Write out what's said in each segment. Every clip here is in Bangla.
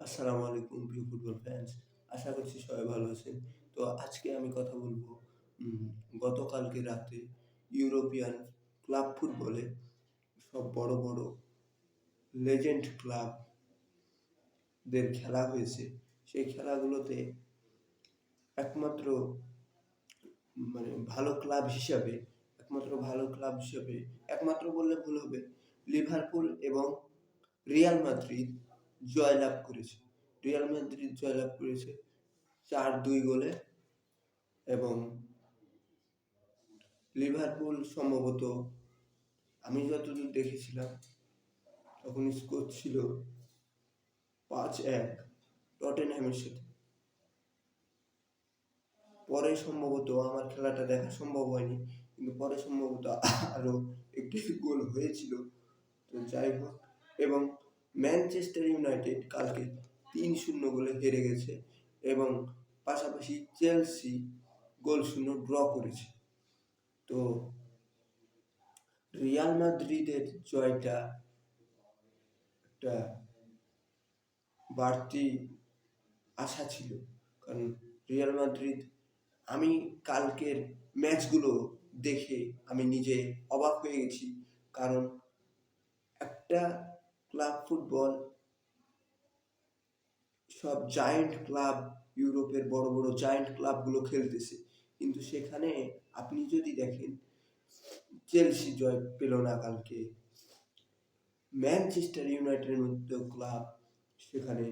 আসসালামু আলাইকুম প্রিয় ফুটবল ফ্যান্স আশা করছি সবাই ভালো আছেন। তো আজকে আমি কথা বলব গতকালকে রাতে ইউরোপিয়ান ক্লাব ফুটবলে সব বড় বড় লেজেন্ড ক্লাবদের খেলা হয়েছে। সেই খেলাগুলোতে একমাত্র মানে ভালো ক্লাব হিসাবে, একমাত্র ভালো ক্লাব হিসাবে, একমাত্র বললে ভুল হবে, লিভারপুল এবং রিয়াল মাদ্রিদ জয়লাভ করেছে। রিয়াল মাদ্রিদ জয়লাভ করেছে চার দুই গোলে এবং লিভারপুল সম্ভবত আমি যতদূর দেখেছিলাম তখন স্কোর ছিল পাঁচ এক টটেনহ্যামের সাথে। পরে সম্ভবত আমার খেলাটা দেখা সম্ভব হয়নি, কিন্তু পরে সম্ভবত আরও একটি গোল হয়েছিল। তো যাই হোক, এবং ম্যানচেস্টার ইউনাইটেড কালকে তিন শূন্য গোলে হেরে গেছে এবং পাশাপাশি চেলসি গোল শূন্য ড্র করেছে। তো রিয়াল মাদ্রিদের জয়টা একটা বাড়তি আশা ছিল। কারণ রিয়াল মাদ্রিদ, আমি কালকের ম্যাচগুলো দেখে আমি নিজে অবাক হয়ে গেছি। কারণ একটা ক্লাব ফুটবল, সব জায়েন্ট ক্লাব ইউরোপের বড় বড় জায়েন্ট ক্লাবগুলো খেলতেছে। কিন্তু সেখানে আপনি যদি দেখেন, চেলসি জয় পেল না কালকে। ম্যানচেস্টার ইউনাইটেডের মতো ক্লাব সেখানে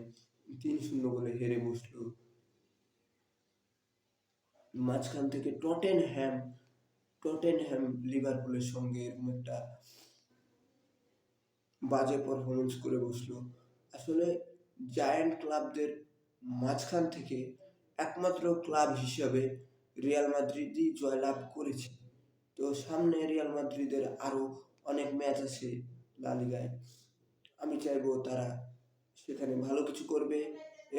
তিন শূন্য গোলে হেরে বসল। মাঝখান থেকে টটেন হ্যাম টটেন হ্যাম লিভারপুলের সঙ্গে এরকম একটা বাজে পারফরমেন্স করে বসল। আসলে জায়ান্ট ক্লাবদের মাঝখান থেকে একমাত্র ক্লাব হিসাবে রিয়াল মাদ্রিদই জয়লাভ করেছে। তো সামনে রিয়াল মাদ্রিদের আরও অনেক ম্যাচ আছে লা লিগায় আমি চাইব তারা সেখানে ভালো কিছু করবে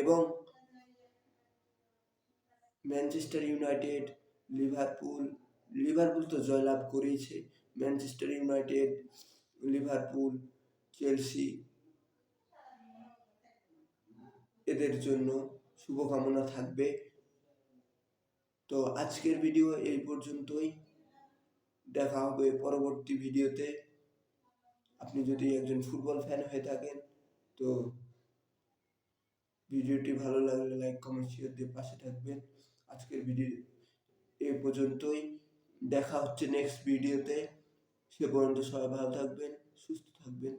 এবং ম্যানচেস্টার ইউনাইটেড লিভারপুল লিভারপুল তো জয়লাভ করেইছে। ম্যানচেস্টার ইউনাইটেড লিভারপুল চেলসি এদের জন্য শুভকামনা থাকবে। তো আজকের ভিডিও এই পর্যন্তই। দেখা হবে পরবর্তী ভিডিওতে। আপনি যদি একজন ফুটবল ফ্যান হয়ে থাকেন, তো ভিডিওটি ভালো লাগলে লাইক কমেন্ট শেয়ার দিয়ে পাশে থাকবেন। আজকের ভিডিও এই পর্যন্তই। দেখা হচ্ছে নেক্সট ভিডিওতে। সে পর্যন্ত সবাই ভালো থাকবেন, সুস্থ থাকবেন।